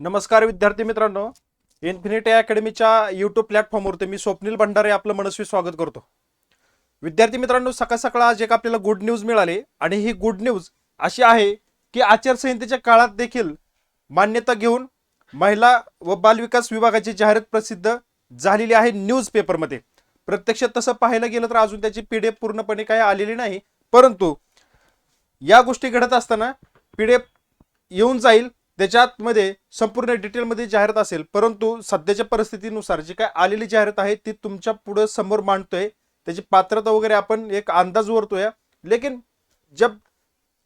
नमस्कार विद्यार्थी मित्रांनो. इन्फिनिटी अकॅडमीच्या यूट्यूब प्लॅटफॉर्मवरती मी स्वप्नील भंडारे आपलं मनस्वी स्वागत करतो. विद्यार्थी मित्रांनो सकाळ सकाळ आज एक आपल्याला गुड न्यूज मिळाली आणि ही गुड न्यूज अशी आहे की आचारसंहितेच्या काळात देखील मान्यता घेऊन महिला व बालविकास विभागाची जाहिरात प्रसिद्ध झालेली आहे न्यूज पेपरमध्ये प्रत्यक्ष तसं पाहायला गेलं तर अजून त्याची पी डी एफ पूर्णपणे काही आलेली नाही परंतु या गोष्टी घडत असताना पी डी एफ येऊन जाईल त्याच्यातमध्ये संपूर्ण डिटेलमध्ये जाहिरात असेल परंतु सध्याच्या परिस्थितीनुसार जी काय आलेली जाहिरात आहे ती तुमच्यापुढे समोर मांडतोय. त्याची पात्रता वगैरे आपण एक अंदाज वरतोय लेकिन जब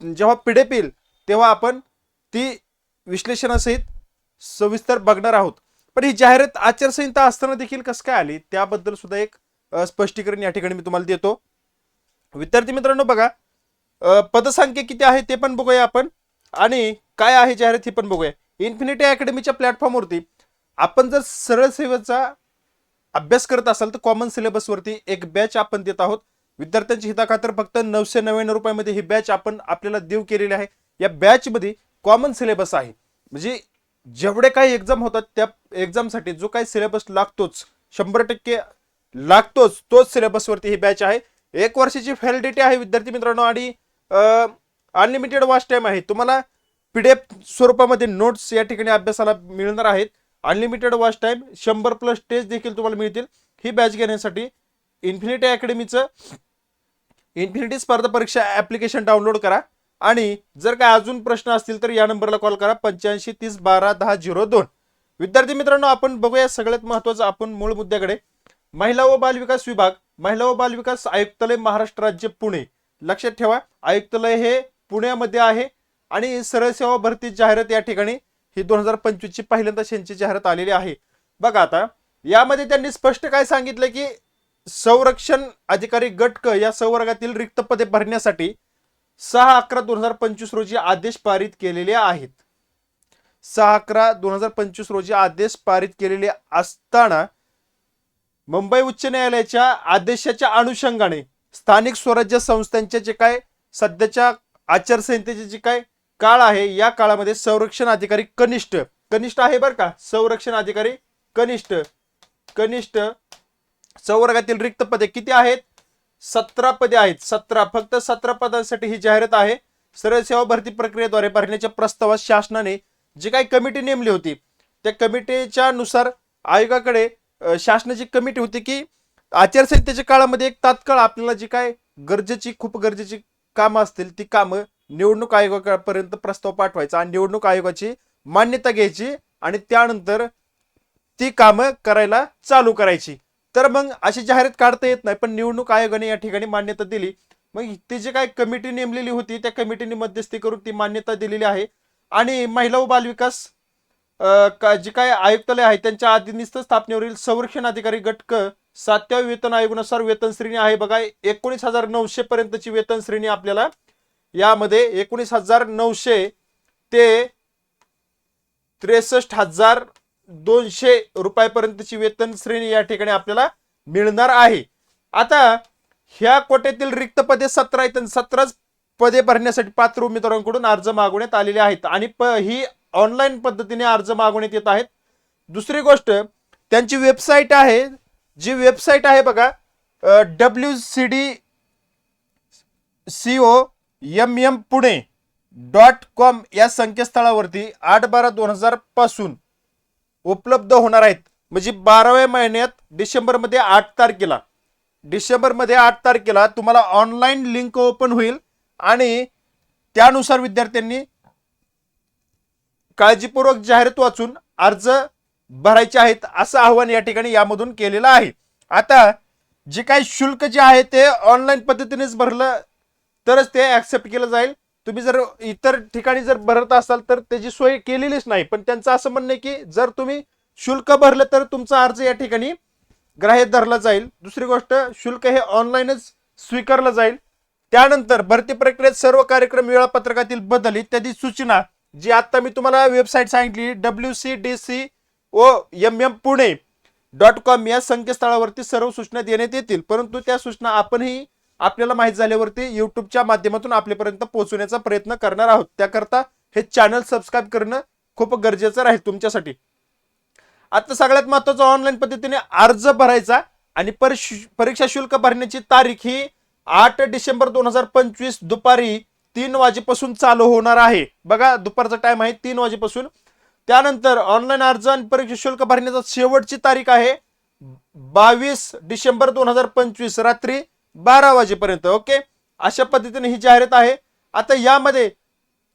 जेव्हा पिढे येईल तेव्हा आपण ती विश्लेषणासहित सविस्तर बघणार आहोत. पण ही जाहिरात आचारसंहिता असताना देखील कसं काय आली त्याबद्दल सुद्धा एक स्पष्टीकरण या ठिकाणी मी तुम्हाला देतो. विद्यार्थी मित्रांनो बघा पदसंख्या किती आहे ते पण बघूया आपण. आणि काय आहे जाहिरात ही पण बघूया. इन्फिनिटी अकॅडमीच्या प्लॅटफॉर्मवरती आपण जर सरळ सेवेचा अभ्यास करत असाल तर कॉमन सिलेबसवरती एक बॅच आपण देत आहोत. विद्यार्थ्यांची हिताखातर फक्त नऊशे नव्याण्णव रुपयामध्ये ही बॅच आपण आपल्याला देऊ केलेली आहे. या बॅचमध्ये कॉमन सिलेबस आहे. म्हणजे जेवढे काही एक्झाम होतात त्या एक्झामसाठी जो काही सिलेबस लागतोच शंभर टक्के लागतोच तोच सिलेबसवरती ही बॅच आहे. एक वर्षाची फॅलिडिटी आहे विद्यार्थी मित्रांनो आणि अनलिमिटेड वॉच टाईम आहे. तुम्हाला पी डी एफ स्वरूपामध्ये नोट्स या ठिकाणी अभ्यासाला मिळणार आहेत. अनलिमिटेड वॉच टाईम शंभर प्लस टेस्ट देखील तुम्हाला मिळतील. ही बॅच घेण्यासाठी इन्फिनिटी अकॅडमीचं इन्फिनिटी स्पर्धा परीक्षा ॲप्लिकेशन डाउनलोड करा. आणि जर काय अजून प्रश्न असतील तर या नंबरला कॉल करा. पंच्याऐंशी तीस बारा दहा झिरो दोन. विद्यार्थी मित्रांनो आपण बघूया सगळ्यात महत्त्वाचं आपण मूळ मुद्द्याकडे. महिला व बालविकास विभाग महिला व बालविकास आयुक्तालय महाराष्ट्र राज्य पुणे. लक्षात ठेवा आयुक्तालय हे पुण्यामध्ये आहे. आणि सरळ सेवा भरती जाहिरात या ठिकाणी ही दोन हजार पंचवीसची पहिल्यांदा यांची जाहिरात आलेली आहे. बघा आता यामध्ये त्यांनी स्पष्ट काय सांगितलं की संरक्षण अधिकारी गट क या संवर्गातील रिक्त पदे भरण्यासाठी सहा अकरा दोन हजार पंचवीस रोजी आदेश पारित केलेले आहेत. सहा अकरा दोन हजार पंचवीस रोजी आदेश पारित केलेले असताना मुंबई उच्च न्यायालयाच्या आदेशाच्या अनुषंगाने स्थानिक स्वराज्य संस्थांचे जे काय सध्याच्या आचारसंहितेचे जे काय काळ आहे या काळामध्ये संरक्षण अधिकारी कनिष्ठ. कनिष्ठ आहे बरं का? संरक्षण अधिकारी कनिष्ठ. कनिष्ठ संवर्गातील रिक्त पदे किती आहेत? सतरा पदे आहेत. सतरा. फक्त सतरा पदांसाठी ही जाहिरात आहे. सरळ सेवा भरती प्रक्रियेद्वारे भरण्याच्या प्रस्तावात शासनाने जी काही कमिटी नेमली होती त्या कमिटीच्या नुसार आयोगाकडे शासनाची कमिटी होती की आचारसंहितेच्या काळामध्ये एक तात्काळ आपल्याला जी काय गरजेची खूप गरजेची कामं असतील ती कामं निवडणूक आयोगापर्यंत प्रस्ताव पाठवायचा आणि निवडणूक आयोगाची मान्यता घ्यायची आणि त्यानंतर ती कामं करायला चालू करायची. तर मग अशी जाहिरात काढता येत नाही पण निवडणूक आयोगाने या ठिकाणी मान्यता दिली. मग ती जी काय कमिटी नेमलेली होती त्या कमिटीने मध्यस्थी करून ती मान्यता दिलेली आहे. आणि महिला व बालविकास का- जी काय आयुक्तालय आहे त्यांच्या अधिनिस्थ स्थापनेवरील संरक्षण अधिकारी गटक सातव्या वेतन आयोगानुसार वेतन श्रेणी आहे. बघा एकोणीस हजार नऊशे पर्यंतची वेतन श्रेणी आपल्याला यामध्ये एकोणीस हजार नऊशे ते त्रेसष्ट हजार दोनशे रुपयापर्यंतची वेतन श्रेणी या ठिकाणी आपल्याला मिळणार आहे. आता ह्या कोट्यातील रिक्त पदे सतरा आहेत सतराच पदे भरण्यासाठी पात्र उमेदवारांकडून अर्ज मागवण्यात आलेले आहेत आणि प ही ऑनलाईन पद्धतीने अर्ज मागवण्यात येत आहेत. दुसरी गोष्ट त्यांची वेबसाईट आहे. जी वेबसाईट आहे बघा W C D C O M M Pune dot com या संकेतस्थळावरती आठ बारा दोन हजारपासून उपलब्ध होणार आहेत. म्हणजे बाराव्या महिन्यात डिसेंबरमध्ये आठ तारखेला. डिसेंबरमध्ये आठ तारखेला तुम्हाला ऑनलाईन लिंक ओपन होईल आणि त्यानुसार विद्यार्थ्यांनी काळजीपूर्वक जाहिरात वाचून अर्ज भरायचे आहेत असं आव्हान या ठिकाणी यामधून केलेलं आहे. आता जे काही शुल्क जे आहे ते ऑनलाईन पद्धतीनेच भरलं तरच ते ऍक्सेप्ट केलं जाईल. तुम्ही जर इतर ठिकाणी जर भरत असाल तर त्याची सोय केलेलीच नाही. पण त्यांचं असं म्हणणं आहे की जर तुम्ही शुल्क भरलं तर तुमचा अर्ज या ठिकाणी ग्राह्य धरला जाईल. दुसरी गोष्ट शुल्क हे ऑनलाईनच स्वीकारलं जाईल. त्यानंतर भरती प्रक्रियेत सर्व कार्यक्रम वेळापत्रकातील बदल इत्यादी सूचना जी आता मी तुम्हाला वेबसाईट सांगितली W C D C O M M Pune dot com या संकेतस्थळावरती सर्व सूचना देण्यात येतील. परंतु त्या सूचना आपणही आपल्याला माहीत झाल्यावरती युट्यूबच्या माध्यमातून आपल्यापर्यंत पोहोचवण्याचा प्रयत्न करणार आहोत. त्याकरता हे चॅनल सबस्क्राईब करणं खूप गरजेचं राहील तुमच्यासाठी. आता सगळ्यात महत्वाचं ऑनलाईन पद्धतीने अर्ज भरायचा आणि परीक्षा शुल्क भरण्याची तारीख ही आठ डिसेंबर दोन हजार पंचवीस दुपारी तीन वाजेपासून चालू होणार आहे. बघा दुपारचा टाइम आहे तीन वाजेपासून. त्यानंतर ऑनलाईन अर्ज आणि परीक्षा शुल्क भरण्याची शेवटची तारीख आहे बावीस डिसेंबर दोन हजार पंचवीस रात्री बारा वाजेपर्यंत ओके? अशा पद्धतीने ही जाहिरात आहे. आता यामध्ये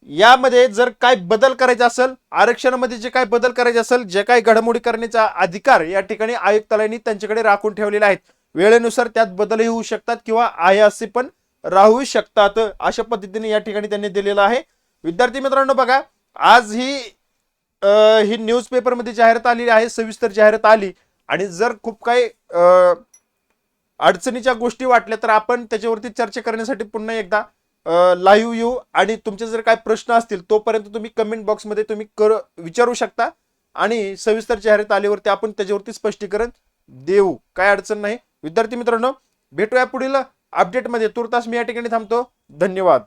यामध्ये जर काय बदल करायचा असेल आरक्षणामध्ये जे काय बदल करायचे असेल जे काही घडामोडी करण्याचा अधिकार या ठिकाणी आयुक्तालयांनी त्यांच्याकडे राखून ठेवलेले आहेत. वेळेनुसार त्यात बदलही होऊ शकतात किंवा आहे असे पण राहू शकतात अशा पद्धतीने या ठिकाणी त्यांनी दिलेलं आहे. विद्यार्थी मित्रांनो बघा आज ही ही न्यूजपेपरमध्ये जाहिरात आलेली आहे सविस्तर जाहिरात आली. आणि जर खूप काही अडचणीच्या गोष्टी वाटल्या तर आपण त्याच्यावरती चर्चा करण्यासाठी पुन्हा एकदा लाईव्ह येऊ. आणि तुमचे जर काय प्रश्न असतील तोपर्यंत तुम्ही कमेंट बॉक्समध्ये तुम्ही कर विचारू शकता. आणि सविस्तर जाहिरात आल्यावरती आपण त्याच्यावरती स्पष्टीकरण देऊ. काय अडचण नाही. विद्यार्थी मित्रांनो भेटूया पुढील अपडेटमध्ये तुर्तास मी या ठिकाणी थांबतो. धन्यवाद.